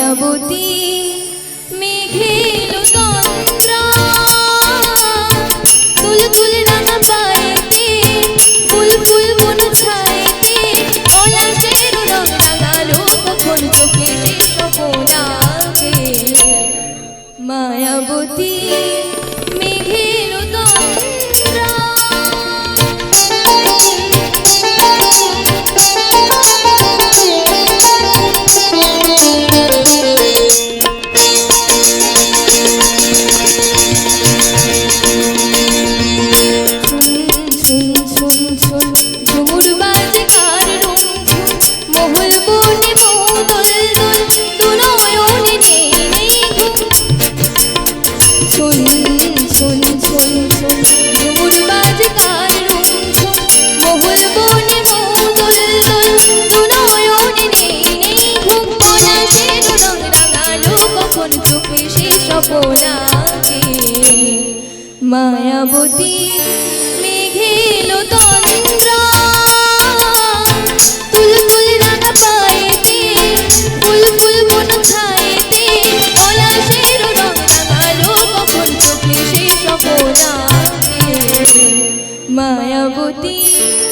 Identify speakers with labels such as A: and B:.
A: মায়াবতী মেঘেল তন্দ্রা। তুল তুল রাঙা পায়েতে ফুল ফুল ঝুমুর কার রুম মহল বনে মৌদল দল দুনয়নে নেই। নেই। ঘুম শুন মায়াবতী মেঘেলো তন্দ্রা মায়াবতী মেঘে